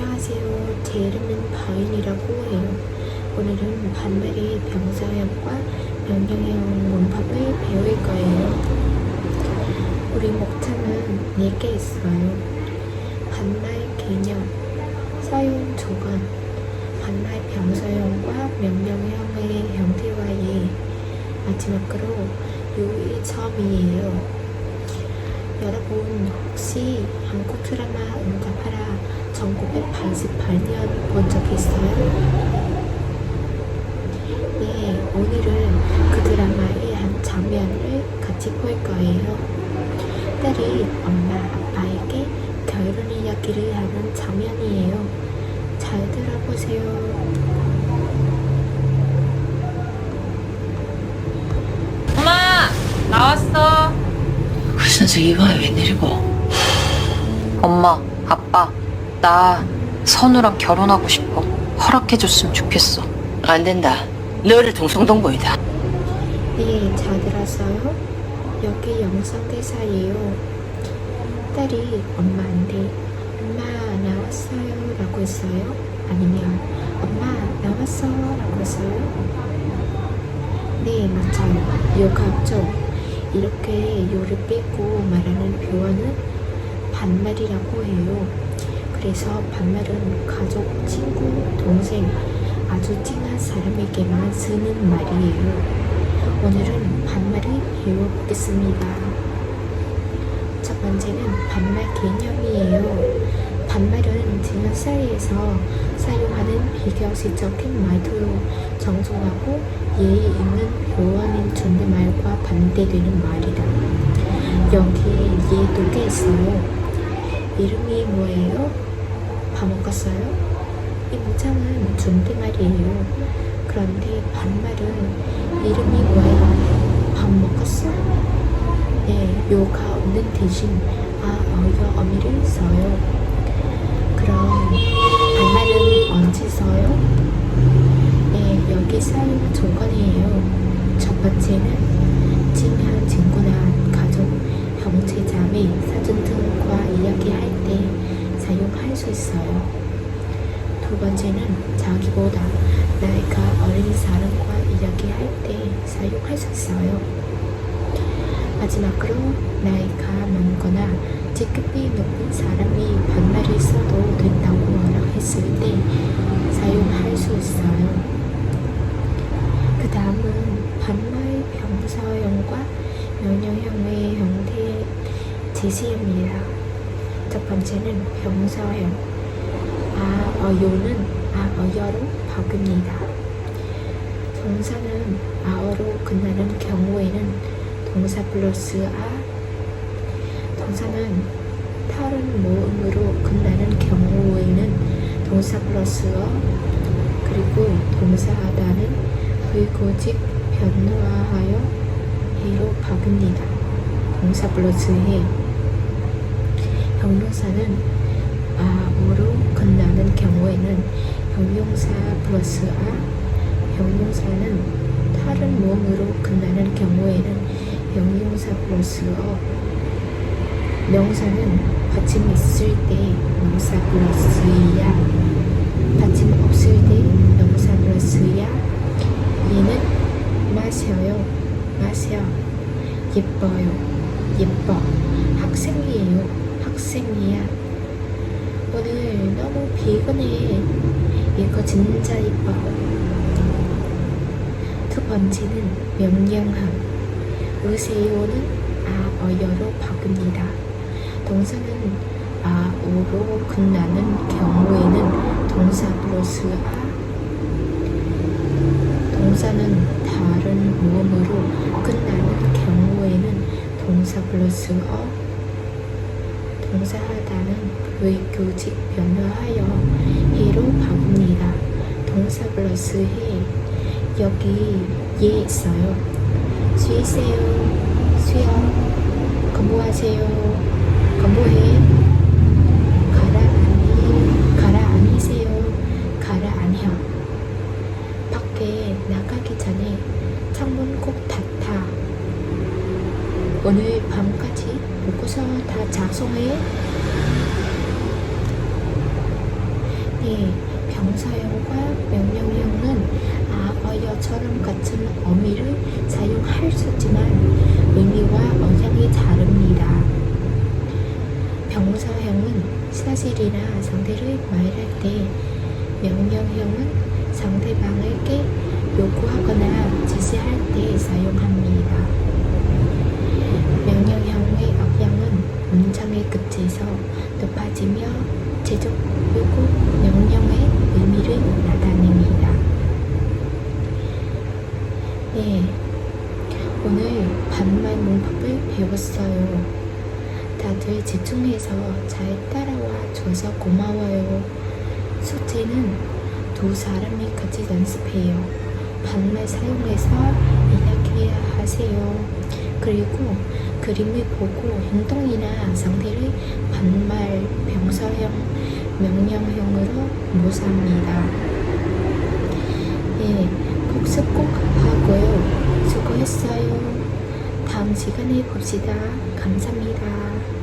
안녕하세요. 제 이름은 바인이라고 해요. 오늘은 반말의 병사형과 명령형 문법을 배울 거예요. 우리 목차는 4개 있어요. 반말 개념, 사용 조건, 반말 병사형과 명령형의 형태와의 마지막으로 요의점이에요. 여러분 혹시 한국 드라마 응답하라 1988년 본 적 있어요? 네, 오늘은 그 드라마의 한 장면을 같이 볼 거예요. 딸이 엄마, 아빠에게 결혼 이야기를 하는 장면이에요. 잘 들어보세요. 엄마 나왔어 그 선생 이봐요 웬일이고 엄마 아빠 나 선우랑 결혼하고 싶어 허락해줬으면 좋겠어 안 된다 너를 동성동보이다 네, 잘 들었어요? 여기 영상 대사예요. 딸이 엄마한테 엄마 나왔어요 라고 했어요. 아니면 엄마 나왔어 라고 했어요. 네, 맞아요. 요가 없죠? 이렇게 요를 빼고 말하는 표현은 반말이라고 해요. 그래서 반말은 가족, 친구, 동생, 아주 친한 사람에게만 쓰는 말이에요. 오늘은 반말을 배워보겠습니다. 첫 번째는 반말 개념이에요. 반말은 지난 사회에서 사용하는 비교시적인 말투로 정중하고 예의 있는 표현인 존댓말과 반대되는 말이다. 여기에 예도 꽤 있어요. 이름이 뭐예요? 밥 먹었어요? 이 문장은 존댓말이에요. 그런데 반말은 이름이 뭐예요? 밥 먹었어? 네, 요가 없는 대신 아, 어여, 어미를 써요. 그럼 반말은 언제 써요? 네, 여기 사용 조건이에요. 첫 번째는 친한 친구나 가족, 형제, 자매, 사촌 등과 이야기할 때 사용할 수 있어요. 두 번째는 자기보다 나이가 어린 사람과 이야기할 때 사용할 수 있어요. 마지막으로 나이가 많거나 직급이 높은 사람이 반말을 써도 된다고 허락했을 때 사용할 수 있어요. 그 다음은 반말 병사형과 명령형의 형태 제시입니다. 첫 번째는 병사형. 아, 어요는 아, 어여로 바뀝니다. 동사는 아어로 끝나는 경우에는 동사 플러스 아, 동사는 다른 모음으로 끝나는 경우에는 동사 플러스 어, 그리고 동사하다는 불고직 변화하여 해로 바뀝니다. 동사 플러스 해. 형용사는 아으로 끝나는 경우에는 형용사 플러스 아, 형용사는 다른 몸으로 끝나는 경우에는 형용사 플러스 어, 명사는 받침 있을 때 명사 플러스 야, 받침 없을 때 명사 플러스 야, 얘는 마셔요, 마셔, 예뻐요, 예뻐, 학생이에요, 학생이야. 오늘 너무 피곤해. 이거 진짜 이뻐. 두 번째는 명령함. 으세요는 아, 어여로 바뀝니다. 동사는 아, 오로 끝나는 경우에는 동사 플러스 아. 동사는 다른 모음으로 끝나는 경우에는 동사 플러스 어. 동사하다는 의교직 변화하여 해로 바꿉니다. 동사 플러스 해. 여기 예 있어요. 쉬세요. 쉬어. 공부하세요. 공부해. 가라 아니. 가라 아니세요. 가라 아니요. 밖에 나가기 전에 창문 꼭 닫아. 오늘 밤까지 보고서 다 작성해. 예, 병사형과 명령형은 아어여처럼 같은 어미를 사용할 수 있지만 의미와 억양이 다릅니다. 병사형은 사실이나 상대를 말할 때, 명령형은 상대방에게 요구하거나 지시할 때 사용합니다. 명령형의 억양은 문장의 끝에서 높아지며 제적 요구 명령의 의미를 나타냅니다. 네, 오늘 반말 문법을 배웠어요. 다들 집중해서 잘 따라와 줘서 고마워요. 숙제는 두 사람이 같이 연습해요. 반말 사용해서 이야기해야 하세요. 그리고 그림을 보고 행동이나 상태를 반말, 병사형, 명령형으로 묘사합니다. 예, 복습 꼭 하고요. 수고했어요. 다음 시간에 봅시다. 감사합니다.